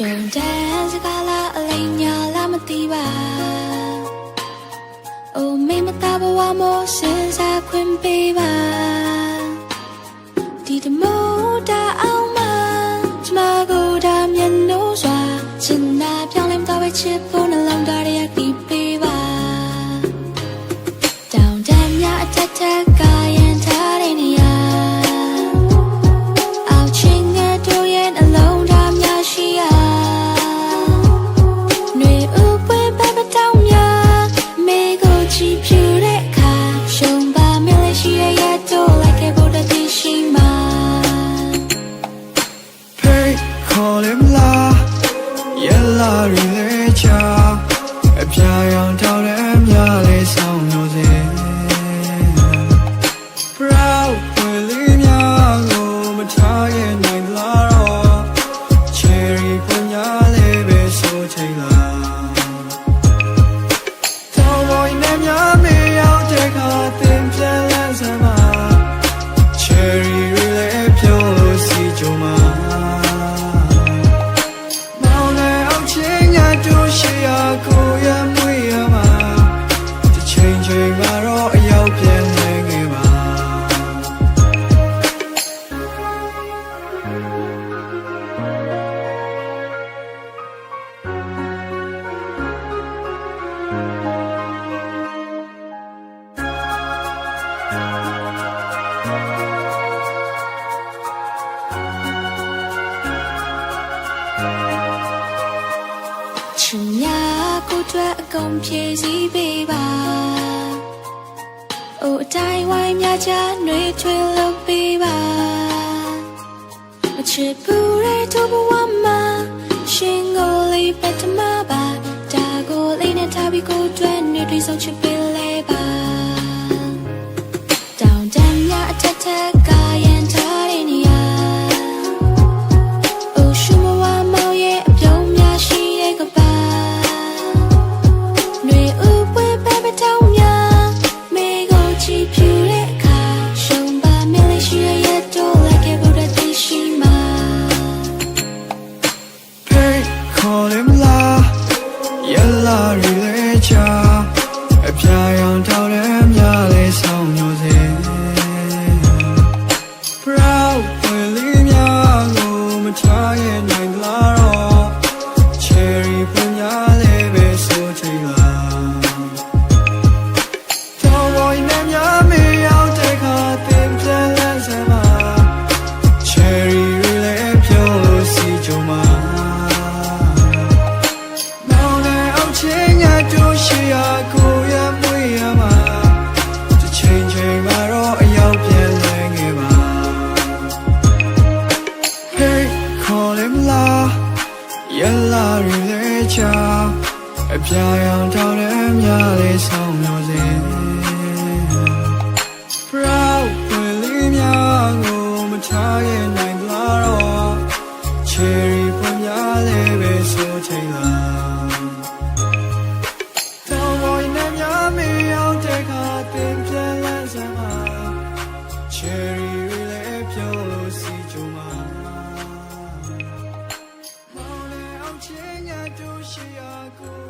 ရှင်တန်းစကားလာအလိမ်ညာလာမသိပါအိုမေမတာဘဝမောစင်စားခွင့်ပေးပါဒီတမိုးတာအောင်မကျမကိုဒါမျက်နှာစွာချင်နာပြောင်းလဲမတော့ပဲချစ်ဖို့နှလုံးသားရဲ့တီးပေးပါတောင်းတမ်းများအထက်ထက် call him la, yella really cha. အပြာရောင်ထောက်တဲ့မြလေးဆောင်လို့စေ Proud ဝင်လေးများကိုမထားရဲ့နိုင်လားတော့ Cherry ပညာလေးပဲဆိုချိန်လားတောင်းပေါ်နဲ့များမေးရောက်တဲ့ခါတင်ပြန်လန်းစမ်းပါ Cherry လေးပြုံးလို့စီကြုံမှာမော ချင်ညာကိုအတွက်အကုန်ဖြည့်စည်းပေးပါ။အိုအတိုင်းဝိုင်းများချနှွေထွေးလုပ်ပေးပါ။မချစ်ဘူးတဲ့သူဘဝမှာရှင်ကိုလေးပတ်တမပါ။ဒါကိုလေးနဲ့ထားပြီးကိုအတွက်နေတွေ့ဆုံးချစ် 那日。 လာရလေချာအပြာရောင်တောင်းတဲ့မြလေးဆောင်လို့စေ Proud ဝင်လေးများကိုမထားရဲ့နိုင်လားတော့ Cherry ပွင့်များလေးပဲဆိုချိန်လားတောင်းပေါ်နဲ့များမေအောင်တဲ့ခါတင်ပြန်လန်းစမ်းပါ Cherry Santiago.